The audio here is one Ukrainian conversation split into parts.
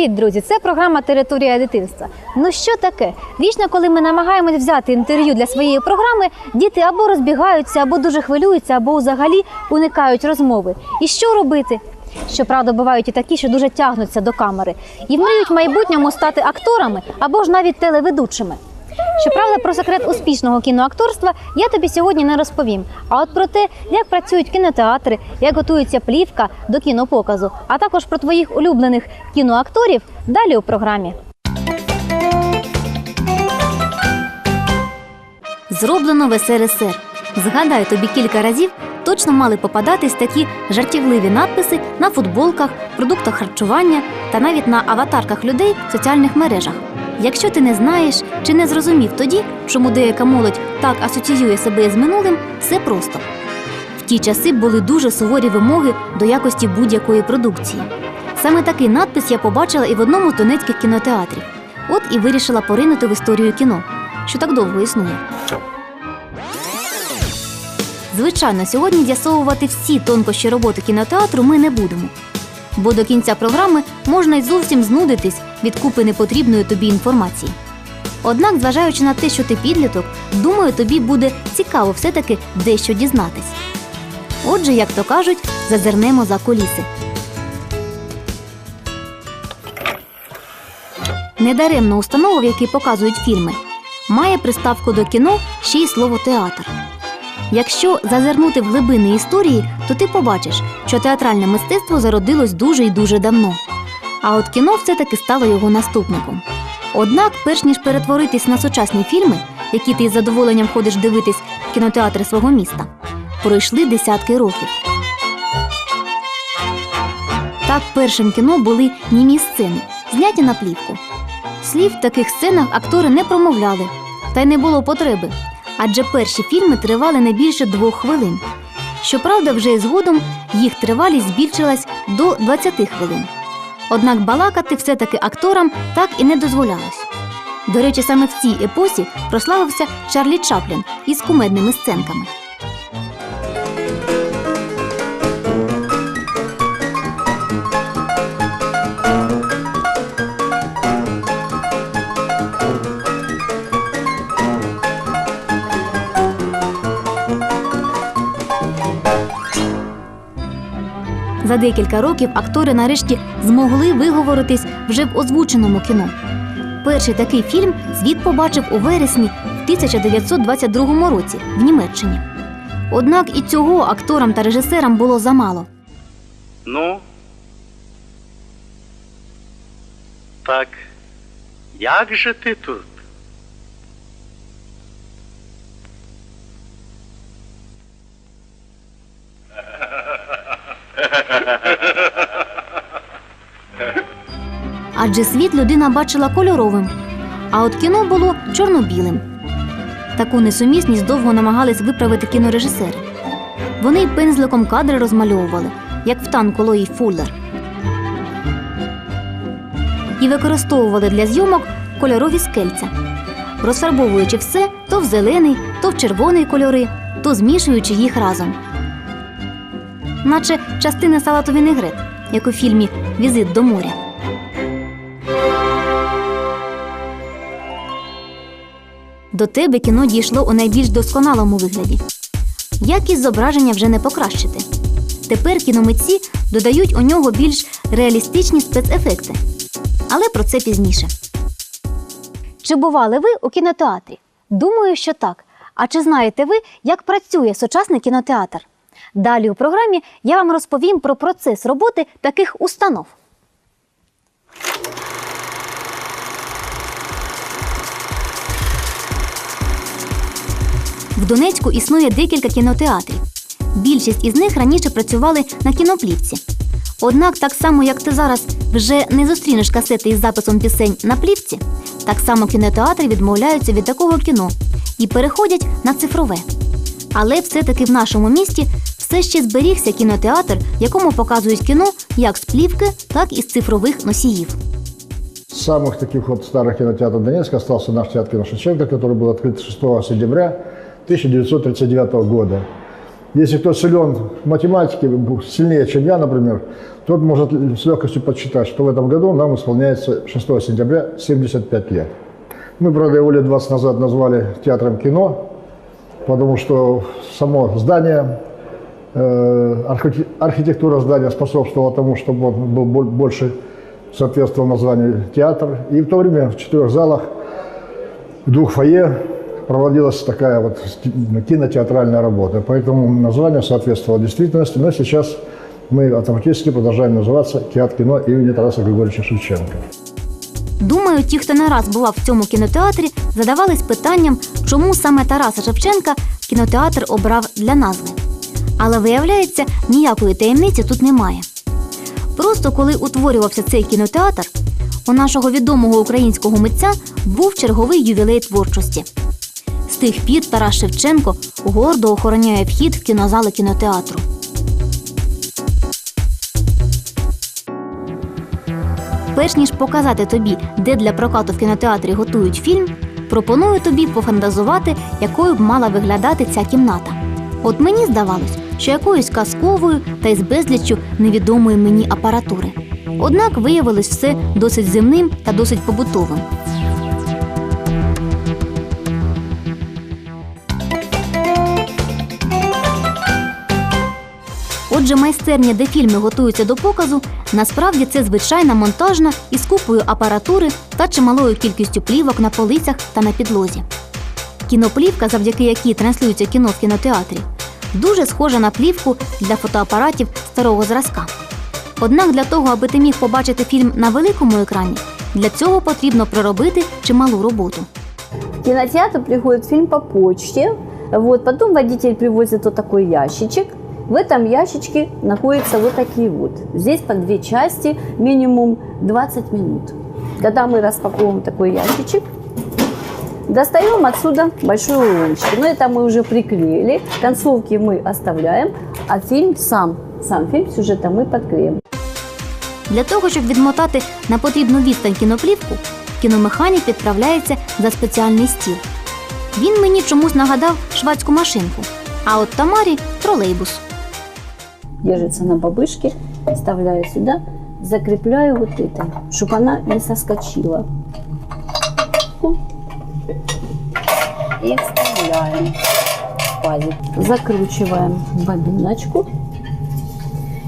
Привіт, друзі! Це програма Територія дитинства. Ну що таке? Вічно, коли ми намагаємось взяти інтерв'ю для своєї програми, діти або розбігаються, або дуже хвилюються, або взагалі уникають розмови. І що робити? Щоправда, бувають і такі, що дуже тягнуться до камери і мріють в майбутньому стати акторами або ж навіть телеведучими. Щоправда, про секрет успішного кіноакторства я тобі сьогодні не розповім. А от про те, як працюють кінотеатри, як готується плівка до кінопоказу, а також про твоїх улюблених кіноакторів далі у програмі. Зроблено в СРСР. Згадай, тобі кілька разів точно мали попадатись такі жартівливі надписи на футболках, продуктах харчування та навіть на аватарках людей в соціальних мережах. Якщо ти не знаєш чи не зрозумів тоді, чому деяка молодь так асоціює себе з минулим, все просто. В ті часи були дуже суворі вимоги до якості будь-якої продукції. Саме такий надпис я побачила і в одному з донецьких кінотеатрів. От і вирішила поринути в історію кіно, що так довго існує. Звичайно, сьогодні з'ясовувати всі тонкощі роботи кінотеатру ми не будемо. Бо до кінця програми можна й зовсім знудитись від купи непотрібної тобі інформації. Однак, зважаючи на те, що ти підліток, думаю, тобі буде цікаво все-таки дещо дізнатись. Отже, як то кажуть, зазирнемо за куліси. Недаремно установа, в якій показують фільми, має приставку до кіно ще й слово театр. Якщо зазирнути в глибини історії, то ти побачиш, що театральне мистецтво зародилось дуже і дуже давно. А от кіно все-таки стало його наступником. Однак, перш ніж перетворитись на сучасні фільми, які ти із задоволенням ходиш дивитись в кінотеатри свого міста, пройшли десятки років. Так першим кіно були німі сцени, зняті на плівку. Слів в таких сценах актори не промовляли, та й не було потреби, адже перші фільми тривали не більше двох хвилин. Щоправда, вже згодом їх тривалість збільшилась до 20 хвилин. Однак балакати все-таки акторам так і не дозволялось. До речі, саме в цій епосі прославився Чарлі Чаплін із кумедними сценками. За декілька років актори нарешті змогли виговоритись вже в озвученому кіно. Перший такий фільм світ побачив у вересні в 1922 році в Німеччині. Однак і цього акторам та режисерам було замало. Ну. Так. Як же ти тут? Адже світ людина бачила кольоровим, а от кіно було чорно-білим. Таку несумісність довго намагались виправити кінорежисери. Вони пензликом кадри розмальовували, як в танку Лої Фуллер. І використовували для зйомок кольорові скельця, розфарбовуючи все то в зелений, то в червоний кольори, то змішуючи їх разом. Наче частина салату вінегрет, як у фільмі Візит до моря. До тебе кіно дійшло у найбільш досконалому вигляді. Якість зображення вже не покращити. Тепер кіномитці додають у нього більш реалістичні спецефекти. Але про це пізніше. Чи бували ви у кінотеатрі? Думаю, що так. А чи знаєте ви, як працює сучасний кінотеатр? Далі у програмі я вам розповім про процес роботи таких установ. В Донецьку існує декілька кінотеатрів. Більшість із них раніше працювали на кіноплівці. Однак, так само як ти зараз вже не зустрінеш касети із записом пісень на плівці, так само кінотеатри відмовляються від такого кіно і переходять на цифрове. Але все-таки в нашому місті все ще зберігся кінотеатр, в якому показують кіно як з плівки, так і з цифрових носіїв. Из самых таких вот старых кинотеатров Донецка остался наш театр кино Шевченко, который был открыт 6 сентября 1939 года. Если кто силен в математике, сильнее, чем я, например, тот может с легкостью подсчитать, что в этом году нам исполняется 6 сентября 75 лет. Мы, правда, его лет 20 назад назвали театром кино, потому что само здание, э, архите- архитектура здания способствовала тому, чтобы он был бо- больше соответствовал названию театр. И в то время в четырех залах, в двух фойе проводилась такая вот ки- кинотеатральная работа. Поэтому название соответствовало действительности. Но сейчас мы автоматически продолжаем называться «Театр кино имени Тараса Григорьевича Шевченко». Думаю, ті, хто не раз бував в цьому кінотеатрі, задавались питанням, чому саме Тараса Шевченка кінотеатр обрав для назви. Але виявляється, ніякої таємниці тут немає. Просто коли утворювався цей кінотеатр, у нашого відомого українського митця був черговий ювілей творчості. З тих пір Тарас Шевченко гордо охороняє вхід в кінозали кінотеатру. Перш ніж показати тобі, де для прокату в кінотеатрі готують фільм, пропоную тобі пофантазувати, якою б мала виглядати ця кімната. От мені здавалось, що якоюсь казковою та із безліччю невідомої мені апаратури. Однак виявилось все досить земним та досить побутовим. Отже, майстерня, де фільми готуються до показу, насправді це звичайна монтажна із купою апаратури та чималою кількістю плівок на полицях та на підлозі. Кіноплівка, завдяки якій транслюється кіно в кінотеатрі, дуже схожа на плівку для фотоапаратів старого зразка. Однак для того, аби ти міг побачити фільм на великому екрані, для цього потрібно проробити чималу роботу. В кинотеатр приходит фильм по почте. Вот, потом водитель привозит вот такой ящичек. В этом ящичке находятся вот такие вот. Здесь по две части, минимум 20 минут. Когда мы распаковываем такой ящичек, достаем отсюда большой рулончик. Но это мы уже приклеили. Концовки мы оставляем, а фильм сам, сам фильм сюжета мы подклеим. Для того, щоб відмотати на потрібну відстань кіноплівку, кіномеханік відправляється за спеціальний стіл. Він мені чомусь нагадав швадську машинку, а от Тамарі тролейбус. Держится на бабышке, вставляю сюда, закрепляю вот это, чтобы она не соскочила. И вставляем пазик. Закручиваем бобиночку.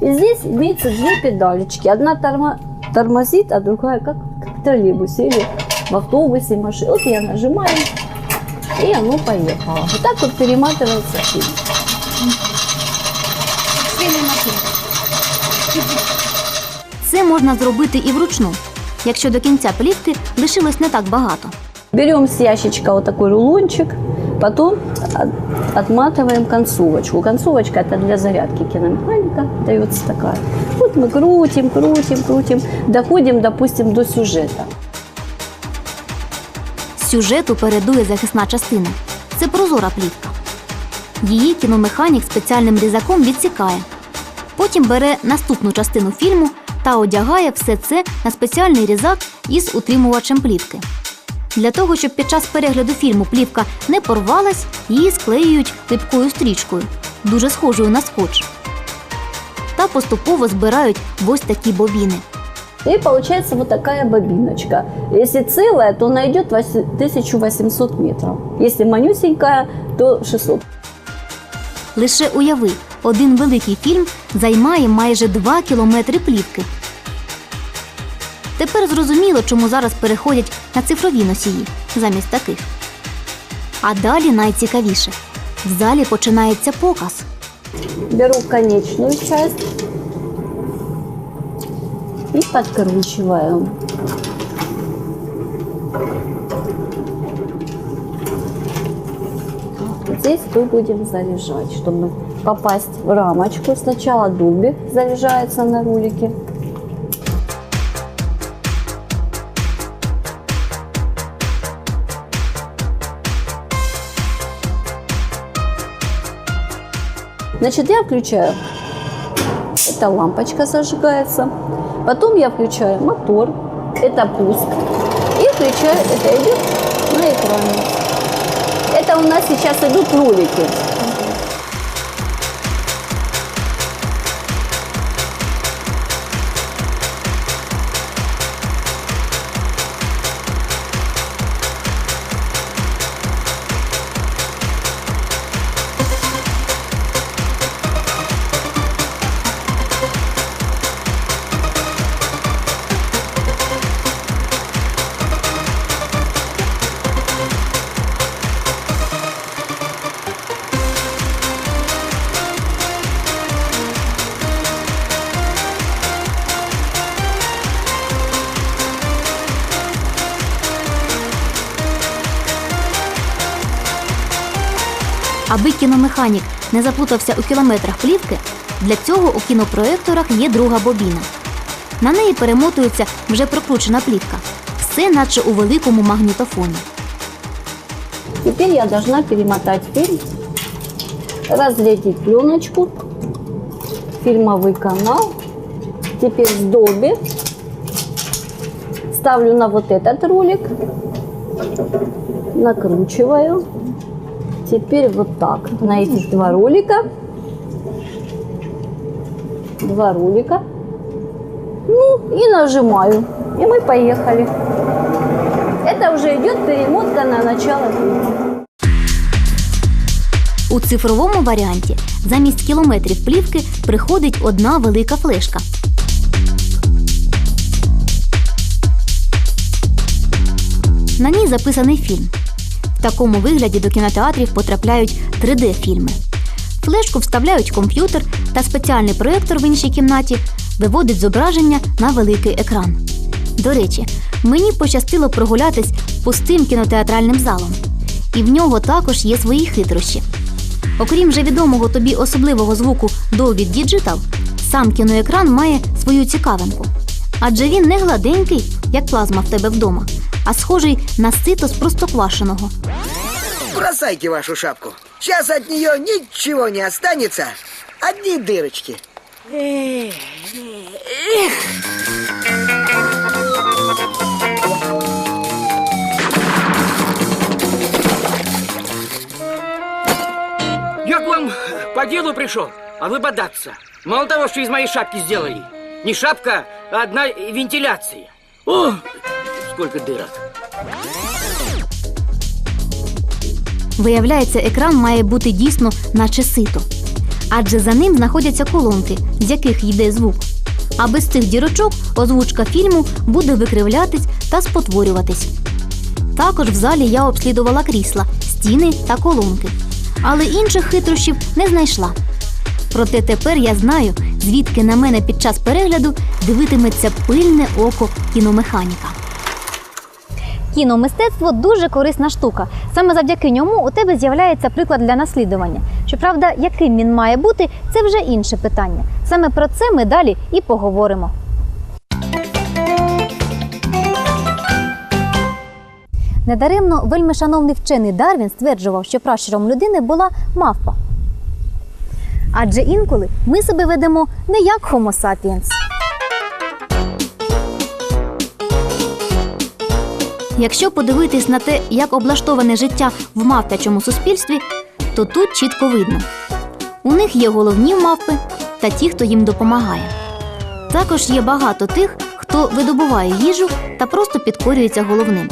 И здесь имеется две педалечки. Одна тормо- тормозит, а другая как в троллейбусе или в автобусе, машине. Вот я нажимаю, и оно поехало. Вот так вот перематывается фильм. можна зробити і вручну, якщо до кінця плівки лишилось не так багато. Берем с ящичка вот такой рулончик, потом от- отматываем концовочку. Концовочка это для зарядки киномеханика, дается такая. Вот мы крутим, крутим, крутим, доходим, допустим, до сюжета. Сюжету передує захисна частина. Це прозора плівка. Її кіномеханік спеціальним різаком відсікає. Потім бере наступну частину фільму та одягає все це на спеціальний різак із утримувачем плівки. Для того, щоб під час перегляду фільму плівка не порвалась, її склеюють липкою стрічкою, дуже схожою на скотч. Та поступово збирають в ось такі бобіни. И получается вот такая бобиночка. Если целая, то она идет 1800 метров. Если манюсенькая, то 600. Лише уяви, один великий фільм займає майже 2 кілометри плівки. Тепер зрозуміло, чому зараз переходять на цифрові носії замість таких. А далі найцікавіше. В залі починається показ. Беру конечную часть и подкручиваю. Вот Здесь мы будем заряжать, чтобы попасть в рамочку. Сначала дубик заряжается на рулике. Значит, я включаю. Эта лампочка зажигается. Потом я включаю мотор. Это пуск. И включаю, это идет на экране. Это у нас сейчас идут ролики. Аби кіномеханік не заплутався у кілометрах плівки, для цього у кінопроекторах є друга бобіна. На неї перемотується вже прокручена плівка. Все наче у великому магнітофоні. Теперь я должна перемотать фильм, разрядить пленочку, фильмовый канал. Теперь с Dolby ставлю на вот этот ролик, накручиваю. Теперь вот так на этих два ролика. Два ролика. Ну и нажимаю. И мы поехали. Это уже идет перемотка на начало фильма. У цифровому варіанті замість кілометрів плівки приходить одна велика флешка. На ній записаний фільм. Такому вигляді до кінотеатрів потрапляють 3D-фільми. Флешку вставляють в комп'ютер та спеціальний проєктор в іншій кімнаті виводить зображення на великий екран. До речі, мені пощастило прогулятись пустим кінотеатральним залом. І в нього також є свої хитрощі. Окрім вже відомого тобі особливого звуку Dolby Digital, сам кіноекран має свою цікавинку. Адже він не гладенький, як плазма в тебе вдома, а схожий на сито з простоквашеного. Бросайте вашу шапку. Сейчас от нее ничего не останется. Одни дырочки. Я к вам по делу пришел, а вы бодаться. Мало того, что из моей шапки сделали. Не шапка, а одна вентиляция. О, сколько дырок. Виявляється, екран має бути дійсно наче сито. Адже за ним знаходяться колонки, з яких йде звук. А без цих дірочок озвучка фільму буде викривлятись та спотворюватись. Також в залі я обслідувала крісла, стіни та колонки. Але інших хитрощів не знайшла. Проте тепер я знаю, звідки на мене під час перегляду дивитиметься пильне око кіномеханіка. Кіномистецтво дуже корисна штука. Саме завдяки ньому у тебе з'являється приклад для наслідування. Щоправда, яким він має бути, це вже інше питання. Саме про це ми далі і поговоримо. Недаремно вельми шановний вчений Дарвін стверджував, що пращуром людини була мавпа. Адже інколи ми себе ведемо не як Homo sapiens. Якщо подивитись на те, як облаштоване життя в мавпячому суспільстві, то тут чітко видно. У них є головні мавпи та ті, хто їм допомагає. Також є багато тих, хто видобуває їжу та просто підкорюється головним.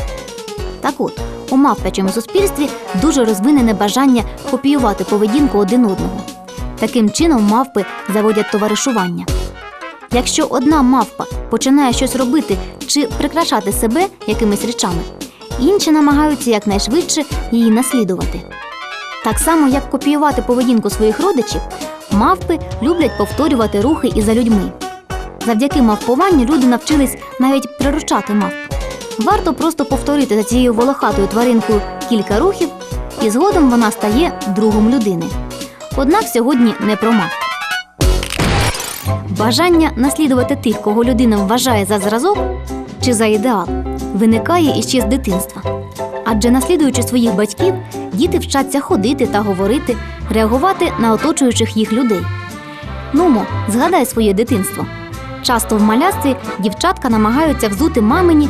Так от, у мавпячому суспільстві дуже розвинене бажання копіювати поведінку один одного. Таким чином мавпи заводять товаришування. Якщо одна мавпа починає щось робити чи прикрашати себе якимись речами, інші намагаються якнайшвидше її наслідувати. Так само, як копіювати поведінку своїх родичів, мавпи люблять повторювати рухи і за людьми. Завдяки мавпуванню люди навчились навіть приручати мавп. Варто просто повторити за цією волохатою тваринкою кілька рухів, і згодом вона стає другом людини. Однак сьогодні не про мавп. Бажання наслідувати тих, кого людина вважає за зразок чи за ідеал, виникає іще з дитинства. Адже наслідуючи своїх батьків, діти вчаться ходити та говорити, реагувати на оточуючих їх людей. Нумо, згадай своє дитинство. Часто в малясці дівчатка намагаються взути мамині